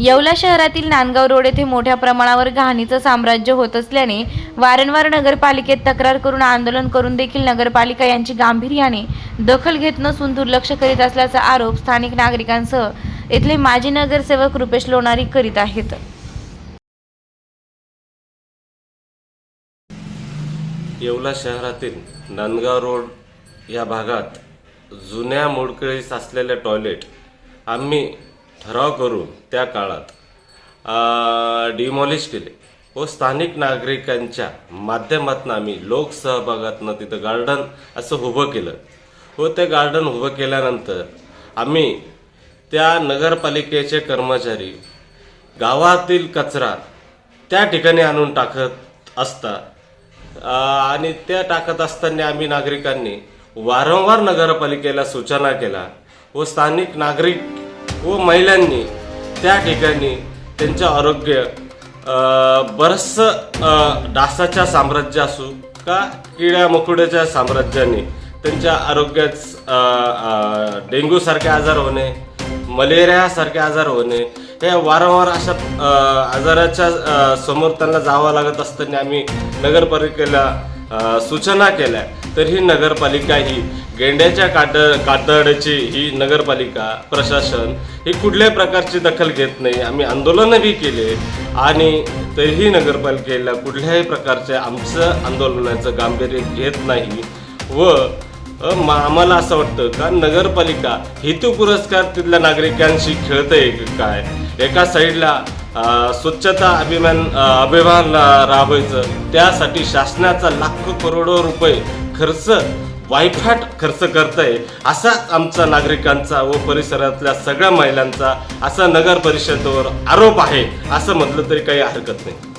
येवला शहरातील नांदगाव रोड येथे मोठ्या प्रमाणावर घाणीचं साम्राज्य होत असल्याने वारंवार नगरपालिकेत तक्रार करून आंदोलन करून देखील नगरपालिका यांची गांभीर्याने दखल घेत नसून दुर्लक्ष करीत असल्याचा आरोप स्थानिक नागरिकांसह इथले माजी नगरसेवक रुपेश लोणारी करीत आहेत. येवला शहरातील नांदगाव रोड या भागात जुन्या मोडकळीस असलेले टॉयलेट आम्ही ठराव करून त्या काळात डिमॉलिश केले. व स्थानिक नागरिकांच्या माध्यमातून आम्ही लोकसहभागातनं तिथं गार्डन असं उभं केलं. व ते गार्डन उभं केल्यानंतर आम्ही त्या नगरपालिकेचे कर्मचारी गावातील कचरा त्या ठिकाणी आणून टाकत असता आणि त्या टाकत असताना आम्ही नागरिकांनी वारंवार नगरपालिकेला सूचना केला व स्थानिक नागरिक व महिलांनी त्या ठिकाणी त्यांचं आरोग्य बरंचसं डासाच्या साम्राज्य असू का किड्या मकुड्याच्या साम्राज्याने त्यांच्या आरोग्यात डेंग्यूसारखे आजार होणे मलेरियासारखे आजार होणे हे वारंवार अशा आजाराच्या समोर त्यांना जावं लागत असताना आम्ही नगरपालिकेला सूचना केल्या. तर ही नगरपालिका ही गेंड्याच्या काट कातडची ही नगरपालिका प्रशासन ही कुठल्याही प्रकारची दखल घेत नाही. आम्ही आंदोलनही केले आणि तरीही नगरपालिकेला कुठल्याही प्रकारचे आमचं आंदोलनाचं गांभीर्य घेत नाही व आम्हाला असं वाटतं का नगरपालिका हेतू पुरस्कार तिथल्या नागरिकांशी खेळते काय? एका साईडला स्वच्छता अभिमान अभिमान रा- राबवायचं त्यासाठी शासनाचा लाखो करोडो रुपये खर्च वायफाट खर्च करतंय असा आमचा नागरिकांचा व परिसरातल्या सगळ्या महिलांचा असा नगर परिषदेवर आरोप आहे असं म्हटलं तरी काही हरकत नाही.